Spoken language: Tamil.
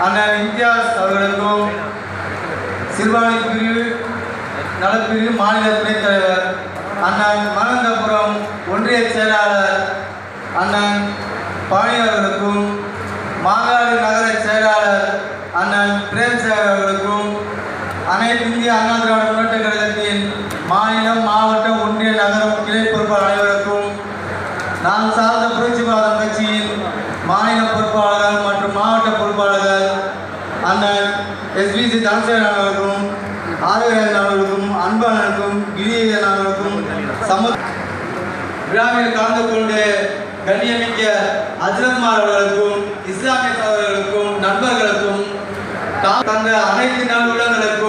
அண்ணன் இம்தியாஸ் அவர்களுக்கும் சிறுபான்மை பிரிவு நலப்பிரிவு மாநில துணைத் தலைவர் அண்ணன் மனந்தபுரம் ஒன்றிய செயலாளர் அண்ணன் பழனி அவர்களுக்கும் மாங்காடு நகர செயலாளர் அண்ணன் பிரேம்சேகர் அவர்களுக்கும் அனைத்து இந்திய அண்ணா திராவிட முன்னேற்ற கழகத்தின் மாநிலம் மாவட்டம் ஒன்றிய நகரம் கிளை பொறுப்பாளர் அனைவருக்கும் நான் சார்ந்த புரட்சிவாதம் கட்சியின் மாநில பொறுப்பாளர்கள் மற்றும் மாவட்ட ஸ்ரீ ஸ்ரீ அவர்களுக்கும் ஆரோக்கியன் அவர்களுக்கும் அன்பழனுக்கும் கிரியன் சம விழாவில் கலந்து கொண்டு கண்ணியமிக்க அஜரத்மார் அவர்களுக்கும் இஸ்லாமிய சகோதரர்களுக்கும் நண்பர்களுக்கும் தந்த அனைத்து நல் உள்ளங்களுக்கும்